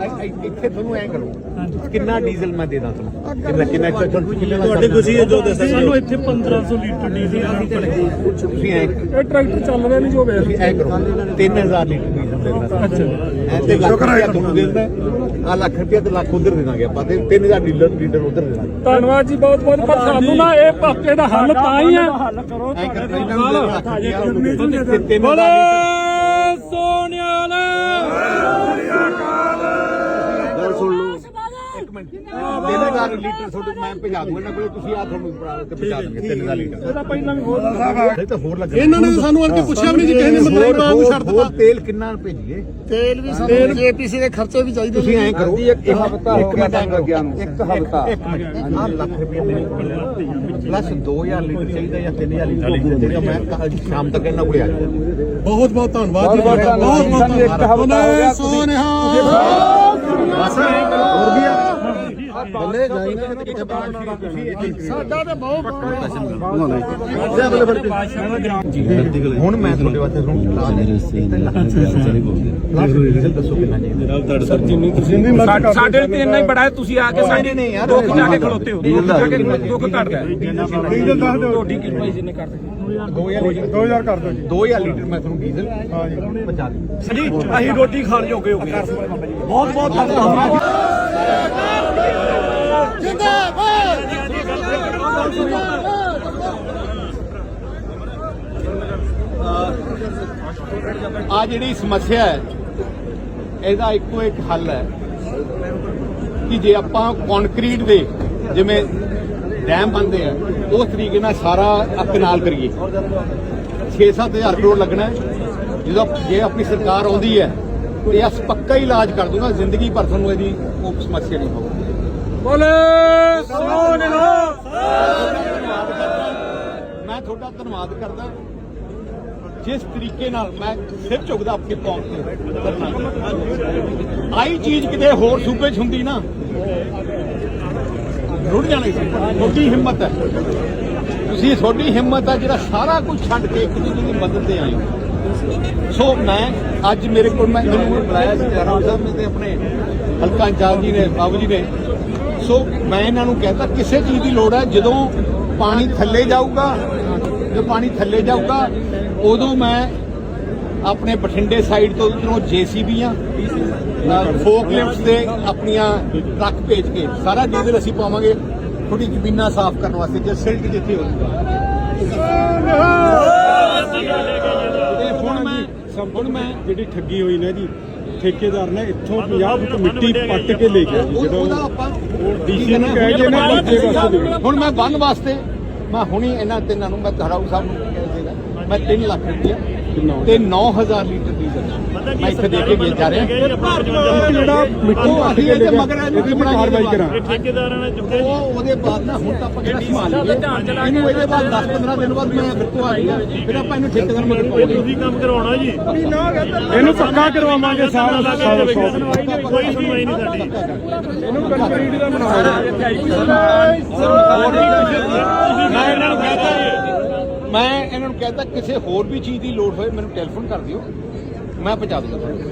ਇੱਥੇ ਤੁਹਾਨੂੰ ਐ ਕਰੋ ਕਿੰਨਾ ਡੀਜ਼ਲ ਮੈਂ ਦੇ ਦਾਂ ਤੁਹਾਨੂੰ? ਕਿੰਨਾ ਕਿੰਨਾ ਕਿੰਨਾ ਤੁਹਾਡੀ ਖੁਸ਼ੀ ਹੈ ਜੋ ਦੱਸਿਆ ਸਾਨੂੰ ਇੱਥੇ 1500 ਲੀਟਰ ਡੀਜ਼ਲ ਤੁਸੀਂ ਐ ਇਹ ਟਰੈਕਟਰ ਚੱਲ ਰਿਹਾ ਨਹੀਂ ਜੋ ਵੇਖ ਤੁਸੀਂ ਐ ਕਰੋ 3000 ਲੀਟਰ ਡੀਜ਼ਲ ਦੇ ਦਾਂ। ਅੱਛਾ ਐ ਤੇ ਲੱਖ ਰੁਪਇਆ ਤੁਹਾਨੂੰ। ਦੇ ਦਿੰਦਾ ਆ ਲੱਖ ਰੁਪਇਆ ਤੇ ਲੱਖ ਉਧਰ ਦੇ ਦਾਂਗੇ ਆਪਾਂ ਤੇ 3000 ਲੀਟਰ ਲੀਟਰ ਉਧਰ ਦੇ ਦਾਂਗੇ। ਧੰਨਵਾਦ ਜੀ ਬਹੁਤ ਬਹੁਤ ਪਰ ਸਾਨੂੰ ਨਾ ਇਹ ਪਾਪੇ ਦਾ ਹੱਲ ਤਾਂ ਹੀ ਆ ਐ ਕਰ ਇਹਨਾਂ ਨੂੰ ਦੇ ਲੱਖ ਰੁਪਇਆ ਤੇ 3000 ਬੋਲੇ ਲੀਟਰ ਸੋਨਿਆਲ ਇੱਕ ਮਿੰਟ 3000 ਲੀਟਰ ਤੁਹਾਡੇ ਮੈਂ ਭਜਾ ਦੂੰਗਾ ਇਹਨਾਂ ਕੋਲੇ ਤੁਸੀਂ ਆ ਤੁਹਾਨੂੰ ਭਰਾ ਕੇ ਭਜਾ ਦਾਂਗੇ 3000 ਲੀਟਰ। ਇਹਦਾ ਪਹਿਲਾਂ ਵੀ ਬਹੁਤ ਇਹ ਤਾਂ ਹੋਰ ਲੱਗ ਇਹਨਾਂ ਨੇ ਸਾਨੂੰ ਅਰਕੇ ਪੁੱਛਿਆ ਵੀ ਨਹੀਂ ਜੀ ਕਿਸੇ ਨੇ ਮਤਲਬ ਬਾਅਦ ਨੂੰ ਛੱਡ ਦਿੱਤਾ। ਹੋਰ ਤੇਲ ਕਿੰਨਾ ਭੇਜੀਏ? ਤੇਲ ਵੀ ਸਾਨੂੰ ਜੀਪੀਸੀ ਦੇ ਖਰਚੇ ਵੀ ਚਾਹੀਦੇ ਤੁਸੀਂ ਐਂ ਕਰੋ ਇੱਕ ਹਫ਼ਤਾ ਹੋ ਗਿਆ ਤੁਹਾਨੂੰ ਲੱਗਿਆ ਨੂੰ। ਇੱਕ ਹਫ਼ਤਾ। ਇੱਕ ਮਿੰਟ। ਆਹ ਲੱਖ ਰੁਪਏ ਮੇਰੇ ਕੋਲ ਪਲੱਸ 2000 ਲੀਟਰ ਚਾਹੀਦਾ ਜਾਂ 3000 ਲੀਟਰ ਜਿਹੜਾ ਮੈਂ ਕੱਲ੍ਹ ਸ਼ਾਮ ਤੱਕ ਇਹਨਾਂ ਕੋਲੇ ਆ ਜਾਊਗਾ। ਬਹੁਤ ਬਹੁਤ ਧੰਨਵਾਦ ਜੀ। ਬਹੁਤ ਬਹੁਤ ਸੋਨਿਹਾ ਬਸ। ਹੋਰ ਵੀ ਬੱਲੇ ਜਾਈ ਨਾ ਕਿਤੇ ਸਾਡਾ ਤੇ ਬਹੁਤ ਹੁਣ ਮੈਂ ਤੁਹਾਡੇ ਵਾਸਤੇ ਹੁਣ ਲਾ ਦੇ ਕਿੰਨਾ ਸਰ ਜਿੰਨੀ ਤੁਸੀਂ ਸਾਡੇ ਲਈ ਇੰਨਾ ਹੀ ਬੜਾ ਹੈ ਤੁਸੀਂ ਆ ਕੇ ਸਾਡੇ ਨਹੀਂ ਯਾਰ ਦੁੱਖ ਜਾ ਕੇ ਖਲੋਤੇ ਹੋ। ਦੁੱਖ ਜਾ ਕੇ ਦੁੱਖ ਘਟਦਾ ਡੀਜ਼ਲ ਦੱਸ ਦਿਓ। ਤੁਹਾਡੀ ਕੀ ਪ੍ਰਾਈਸ ਇਹਨੇ ਕਰ ਦਿੱਤੀ 2000 ਲੀਟਰ। 2000 ਕਰ ਦਿਓ ਜੀ। 2000 ਲੀਟਰ ਮੈਂ ਤੁਹਾਨੂੰ ਡੀਜ਼ਲ ਹਾਂ ਜੀ। ਪਹੁੰਚਾ ਦੂੰ ਜੀ ਅਸੀਂ ਰੋਟੀ ਖਾਣ ਜੋਗੇ ਹੋ ਗਏ। ਬਹੁਤ ਬਹੁਤ ਧੰਨਵਾਦ। ਆ ਜਿਹੜੀ ਸਮੱਸਿਆ ਹੈ, ਇਹਦਾ ਇੱਕੋ ਇੱਕ ਹੱਲ ਹੈ ਕਿ ਜੇ ਆਪਾਂ ਕੰਕਰੀਟ ਦੇ ਜਿਵੇਂ ਡੈਮ ਬਣਦੇ ਆ, ਉਸ ਤਰੀਕੇ ਨਾਲ ਸਾਰਾ ਆ ਕਨਾਲ ਕਰੀਏ 6-7000 ਕਰੋੜ ਲੱਗਣਾ ਜਦੋਂ ਜੇ ਆਪਣੀ ਸਰਕਾਰ ਆਉਂਦੀ ਹੈ, ਤੇ ਇਸ ਪੱਕਾ ਹੀ ਇਲਾਜ ਕਰ ਦੂੰਗਾ, ਜ਼ਿੰਦਗੀ ਭਰ ਤੁਹਾਨੂੰ ਇਹਦੀ ਉਹ ਸਮੱਸਿਆ ਨਹੀਂ ਹੋਊਗੀ। ਬੋਲੇ। ਮੈਂ ਤੁਹਾਡਾ ਧੰਨਵਾਦ ਕਰਦਾ। ਜਿਸ ਤਰੀਕੇ ਨਾਲ ਮੈਂ ਸਿਰ ਝੁਕਦਾ ਆਪਣੀ ਕੌਮ ਤੇ। ਆਈ ਚੀਜ਼ ਕਿਤੇ ਹੋਰ ਸੂਬੇ 'ਚ ਹੁੰਦੀ ਨਾ ਰੁੜ ਜਾਣੀ ਸੀ ਤੁਹਾਡੀ ਹਿੰਮਤ ਹੈ। ਤੁਸੀਂ ਤੁਹਾਡੀ ਹਿੰਮਤ ਹੈ ਜਿਹੜਾ ਸਾਰਾ ਕੁਝ ਛੱਡ ਕੇ ਇੱਕ ਦੂਜੇ ਦੀ ਮਦਦ ਤੇ ਆਏ ਹੋ। ਸੋ ਮੈਂ ਅੱਜ ਮੇਰੇ ਕੋਲ ਮੈਂ ਮੈਨੂੰ ਬੁਲਾਇਆ ਸੀ। ਜਨਾਬ ਸਾਹਿਬ ਨੇ ਤੇ ਆਪਣੇ ਹਲਕਾ ਇੰਚਾਰਜ ਜੀ ਨੇ ਬਾਬੂ ਜੀ ਨੇ। ਸੋ ਮੈਂ ਇਹਨਾਂ ਨੂੰ ਕਹਿੰਦਾ ਕਿਸੇ ਚੀਜ਼ ਦੀ ਲੋੜ ਹੈ ਜਦੋਂ ਪਾਣੀ ਥੱਲੇ ਜਾਊਗਾ ਜਦੋਂ ਪਾਣੀ ਥੱਲੇ ਜਾਊਗਾ ਉਦੋਂ ਮੈਂ ਆਪਣੇ ਬਠਿੰਡੇ ਸਾਈਡ ਤੋਂ ਉਧਰੋਂ ਜੀਸੀਬੀਆਂ ਫੋਕ ਲਿਫਟਸ ਦੇ ਆਪਣੀਆਂ ਟਰੱਕ ਭੇਜ ਕੇ ਸਾਰਾ ਡੀਜ਼ਲ ਅਸੀਂ ਪਾਵਾਂਗੇ ਥੋੜੀ ਜ਼ਮੀਨਾਂ ਸਾਫ਼ ਕਰਨ ਵਾਸਤੇ ਜੇ ਸਿਲਟ ਜਿੱਥੇ ਹੋਊਗਾ ਹੁਣ ਮੈਂ ਹੁਣ ਮੈਂ ਜਿਹੜੀ ਠੱਗੀ ਹੋਈ ਨਾ ਜੀ ਠੇਕੇਦਾਰ ਨੇ ਇੱਥੋਂ 50 ਫੁੱਟ ਮਿੱਟੀ ਪੱਟ ਕੇ ਲੈ ਗਿਆ ਜੀ ਉਹ- ਜਦੋਂ ਉਹਦਾ ਆਪਾਂ ਡੀਸੀ ਨੂੰ ਕਹਿ ਕੇ ਨਾ ਵਾਸਤੇ ਦੇਣਾ ਹੁਣ ਮੈਂ ਬੰਨ ਵਾਸਤੇ ਮੈਂ ਹੁਣੀ ਇਹਨਾਂ ਤਿੰਨਾਂ ਨੂੰ ਮੈਂ ਧਰਾਉ ਸਾਹਿਬ ਨੂੰ ਕਹਿ ਦੇਗਾ ਮੈਂ 3 ਲੱਖ ਰੁਪਇਆ ਤੇ 9000 ਲੀਟਰ ਦੇ ਕੇ ਗਿਆ ਜਾ ਰਿਹਾ ਜਿਹੜਾ ਕੇ ਲੈ ਇਹਦੇ ਗਿਆ ਮਗਰ ਇਹਨੂੰ ਇਹਦੀ ਕਿਹੜਾ ਕਾਰਵਾਈ ਕਰਾਂ ਠੇਕੇਦਾਰਾਂ ਨੇ ਚੁੱਕੇ ਉਹ ਉਹਦੇ ਬਾਅਦ ਨਾ ਹੁਣ ਤਾਂ ਆਪਾਂ ਕਿਹੜਾ ਸੰਭਾਲ ਲਈਏ ਇਹਨੂੰ ਇਹਦੇ ਬਾਅਦ 10 15 ਦਿਨ ਬਾਅਦ ਮੈਂ ਫਿਰ ਤੋਂ ਆ ਜਾਊਗਾ ਫਿਰ ਆਪਾਂ ਇਹਨੂੰ ਠੇਕੇਦਾਰ ਮਗਰ ਪਾਉਂਦੇ ਤੁਸੀਂ ਕੰਮ ਕਰਵਾਉਣਾ ਜੀ ਇਹਨੂੰ ਪੱਕਾ ਕਰਵਾਵਾਂਗੇ ਸਾਰਾ ਸਾਰਾ ਕੋਈ ਸੁਣਵਾਈ ਨਹੀਂ ਸਾਡੀ ਇਹਨੂੰ ਕੰਕਰੀਟ ਦਾ ਬਣਾਉਣਾ ਮੈਂ ਇਹਨਾਂ ਨੂੰ ਕਹਤਾ ਮੈਂ ਇਹਨਾਂ ਨੂੰ ਕਹਤਾ ਕਿਸੇ ਹੋਰ ਵੀ ਚੀਜ਼ ਦੀ ਲੋੜ ਹੋਏ ਮੈਨੂੰ ਟੈਲੀਫੋਨ ਕਰ ਦਿਓ ਮੈਂ ਪਹੁੰਚਾ ਦੂੰਗਾ।